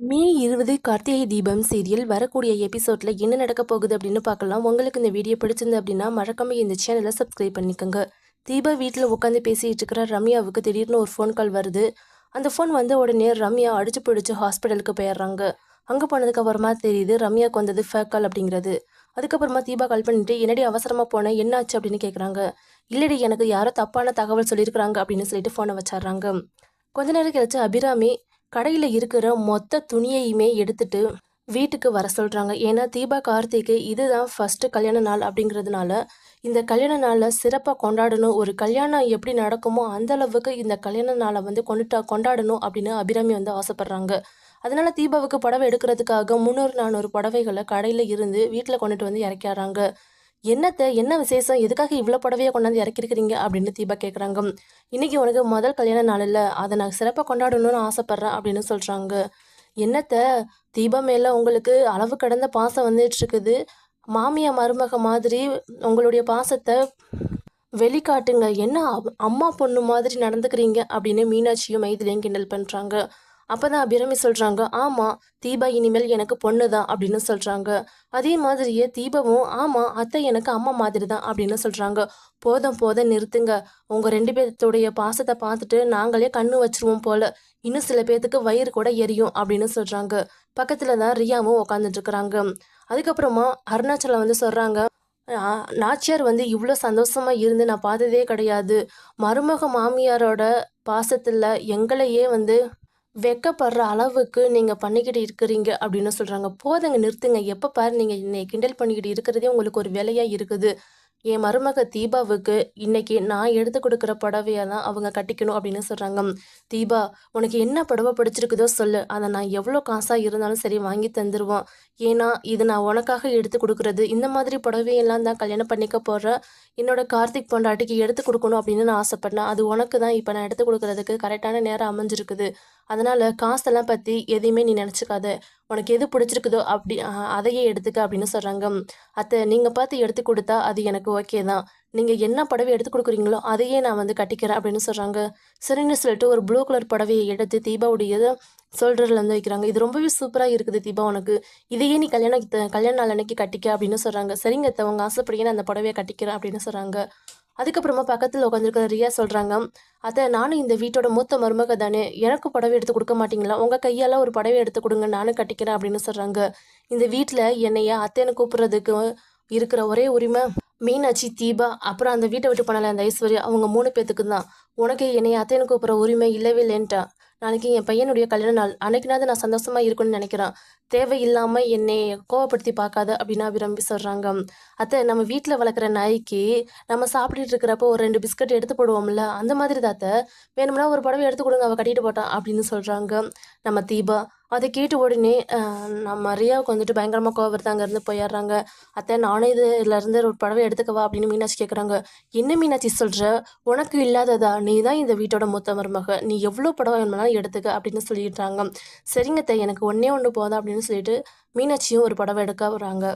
மே இருபது கார்த்திகை தீபம் சீரியல் வரக்கூடிய எபிசோட்ல என்ன நடக்க போகுது அப்படின்னு பார்க்கலாம். உங்களுக்கு இந்த வீடியோ பிடிச்சிருந்து அப்படின்னா மறக்காம இந்த சேனலை சப்ஸ்கிரைப் பண்ணிக்கோங்க. தீபா வீட்டில் உட்காந்து பேசிட்டு இருக்கிற ரம்யாவுக்கு திடீர்னு ஒரு ஃபோன் கால் வருது. அந்த ஃபோன் வந்த உடனே ரம்யா அடிச்சு பிடிச்சி ஹாஸ்பிட்டலுக்கு போயிடுறாங்க. அங்கே போனதுக்கு அப்புறமா தெரியுது ரம்யாவுக்கு வந்தது ஃபேக் கால் அப்படிங்கிறது. அதுக்கப்புறமா தீபா கால் பண்ணிட்டு என்னடி அவசரமாக போனேன் என்ன ஆச்சு? அப்படின்னு கேட்குறாங்க இல்லடி எனக்கு யாரோ தப்பான தகவல் சொல்லியிருக்கிறாங்க அப்படின்னு சொல்லிட்டு ஃபோனை வச்சிடுறாங்க. கொஞ்ச நேரம் கழிச்சு அபிராமி கடையில் இருக்கிற மொத்த துணியையுமே எடுத்துட்டு வீட்டுக்கு வர சொல்கிறாங்க ஏன்னா தீபா கார்த்திக்கு இதுதான் ஃபஸ்ட்டு கல்யாண நாள் அப்படிங்கிறதுனால இந்த கல்யாண நாளை சிறப்பாக கொண்டாடணும். ஒரு கல்யாணம் எப்படி நடக்குமோ அந்த அளவுக்கு இந்த கல்யாண நாளை வந்து கொண்டுட்டா கொண்டாடணும் அப்படின்னு அபிராமி வந்து ஆசைப்பட்றாங்க. அதனால தீபாவுக்கு புடவை எடுக்கிறதுக்காக முந்நூறு நானூறு புடவைகளை கடையில் இருந்து வீட்டில் கொண்டுட்டு வந்து இறக்கிறாங்க என்னத்தை என்ன விசேஷம்? எதுக்காக இவ்வளோ புடவையை கொண்டாந்து இறக்கிருக்கிறீங்க? அப்படின்னு தீபா கேட்குறாங்க இன்னைக்கு உனக்கு முதல் கல்யாண நாள் இல்லை. அதை நான் சிறப்பாக கொண்டாடணும்னு ஆசைப்பட்றேன் அப்படின்னு சொல்கிறாங்க என்னத்தை? தீபா மேலே உங்களுக்கு அளவு கடந்த பாசம் வந்துட்டுருக்குது மாமியா மருமக மாதிரி உங்களுடைய பாசத்தை வெளிக்காட்டுங்க. என்ன அம்மா பொண்ணு மாதிரி நடந்துக்கிறீங்க? அப்படின்னு மீனாட்சியும் மைதிலையும் கிண்டல் பண்ணுறாங்க அப்போ தான் அபிராமி சொல்கிறாங்க ஆமாம் தீபா இனிமேல் எனக்கு பொண்ணு தான் அப்படின்னு சொல்கிறாங்க அதே மாதிரியே தீபாவும் ஆமாம் அத்தை எனக்கு அம்மா மாதிரி தான் அப்படின்னு சொல்கிறாங்க போதும் போதும் நிறுத்துங்க. உங்கள் ரெண்டு பேர்த்துடைய பாசத்தை பார்த்துட்டு நாங்களே கண்ணு வச்சிருவோம் போல. இன்னும் சில பேர்த்துக்கு வயிறு கூட எரியும் அப்படின்னு சொல்கிறாங்க பக்கத்தில் தான் ரியாவும் உட்காந்துட்டு இருக்கிறாங்க. அதுக்கப்புறமா அருணாச்சலம் வந்து சொல்கிறாங்க நாச்சியார் வந்து இவ்வளோ சந்தோஷமா இருந்து நான் பார்த்ததே கிடையாது. மருமக மாமியாரோட பாசத்தில் எங்களையே வந்து வெக்கப்படுற அளவுக்கு நீங்கள் பண்ணிக்கிட்டு இருக்கிறீங்க அப்படின்னு சொல்கிறாங்க போதுங்க நிறுத்துங்க. எப்போ பாரு நீங்கள் என்னை கிண்டல் பண்ணிக்கிட்டு இருக்கிறதே உங்களுக்கு ஒரு வேலையாக இருக்குது. என் மருமக தீபாவுக்கு இன்னைக்கு நான் எடுத்து கொடுக்குற புடவையை தான் அவங்க கட்டிக்கணும் அப்படின்னு சொல்கிறாங்க தீபா உனக்கு என்ன புடவை பிடிச்சிருக்குதோ சொல்லு. அதை நான் எவ்வளோ காசாக இருந்தாலும் சரி வாங்கி தந்துடுவோம் ஏன்னா இது நான் உனக்காக எடுத்து கொடுக்குறது. இந்த மாதிரி புடவையெல்லாம் தான் கல்யாணம் பண்ணிக்க போடுறேன் என்னோட கார்த்திக் பொண்டாட்டிக்கு எடுத்து கொடுக்கணும் அப்படின்னு நான் ஆசைப்பட்டேன். அது உனக்கு தான். இப்போ நான் எடுத்து கொடுக்குறதுக்கு கரெக்டான நேரம் அமைஞ்சிருக்குது. அதனால் காசெல்லாம் பற்றி எதையுமே நீ நினச்சிக்காத. உனக்கு எது பிடிச்சிருக்குதோ அப்படி அதையே எடுத்துக்க அப்படின்னு சொல்கிறாங்க அத்தை நீங்கள் பார்த்து எடுத்து கொடுத்தா அது எனக்கு ஓகே தான். நீங்கள் என்ன புடவை எடுத்து கொடுக்குறீங்களோ அதையே நான் வந்து கட்டிக்கிறேன் அப்படின்னு சொல்கிறாங்க சரின்னு சொல்லிட்டு ஒரு ப்ளூ கலர் புடவையை எடுத்து தீபாவுடைய ஷோல்டரில் வந்து வைக்கிறாங்க. இது ரொம்பவே சூப்பராக இருக்குது தீபா உனக்கு. இதையே நீ கல்யாணம் கல்யாண நாள் அன்னைக்கு கட்டிக்க அப்படின்னு சொல்கிறாங்க சரிங்க அத்தை உங்கள் ஆசைப்படியே நான் அந்த புடவையை கட்டிக்கிறேன் அப்படின்னு சொல்கிறாங்க அதுக்கப்புறமா பக்கத்தில் உட்காந்துருக்கிற ரியா சொல்கிறாங்க அதை நானும் இந்த வீட்டோட மூத்த மருமக தானே எனக்கு புடவை எடுத்து கொடுக்க மாட்டீங்களா? உங்கள் கையால் ஒரு புடவை எடுத்து கொடுங்க நானும் கட்டிக்கிறேன் அப்படின்னு சொல்கிறாங்க இந்த வீட்டில் என்னைய அத்தைன்னு கூப்பிட்றதுக்கு இருக்கிற ஒரே உரிமை மீனாட்சி தீபா அப்புறம் அந்த வீட்டை விட்டு பண்ணலை அந்த ஐஸ்வர்யா அவங்க மூணு பேத்துக்கு தான் உனக்கு என்னைய அத்தைன்னு கூப்பிட்ற உரிமை இல்லவே இல்லைன்ட்டா. நாளைக்கு என் பையனுடைய கல்யாண நாள். அன்னைக்குனாவது நான் சந்தோஷமாக இருக்கும்னு நினைக்கிறேன். தேவையில்லாமல் என்னை கோவப்படுத்தி பார்க்காத அப்படின்னா விரும்பி சொல்கிறாங்க அத்தை நம்ம வீட்டில் வளர்க்குற நாய்க்கு நம்ம சாப்பிட்டுட்டு இருக்கிறப்போ ஒரு ரெண்டு பிஸ்கட் எடுத்து போடுவோம்ல அந்த மாதிரி தாத்த வேணும்னா ஒரு புடவை எடுத்து கொடுங்க அவள் கட்டிட்டு போட்டான் அப்படின்னு சொல்கிறாங்க நம்ம தீபா அதை கேட்ட உடனே நம்ம ரியாவுக்கு வந்துட்டு பயங்கரமாக கோவம் வருது அங்கேருந்து போயிடுறாங்க. அத்தை நானும் இதுலேருந்து ஒரு புடவை எடுத்துக்கவா அப்படின்னு மீனாட்சி கேட்குறாங்க என்ன மீனாட்சி சொல்கிற உனக்கு இல்லாததா? நீ தான் இந்த வீட்டோட மொத்த மருமக. நீ எவ்வளோ புடவை வேணும்னாலும் எடுத்துக்க அப்படின்னு சொல்லிடுறாங்க. சரிங்க அத்தை எனக்கு ஒன்றே ஒன்று போதா அப்படின்னு சொல்லிட்டு மீனாட்சியும் ஒரு புடவை எடுக்க வராங்க.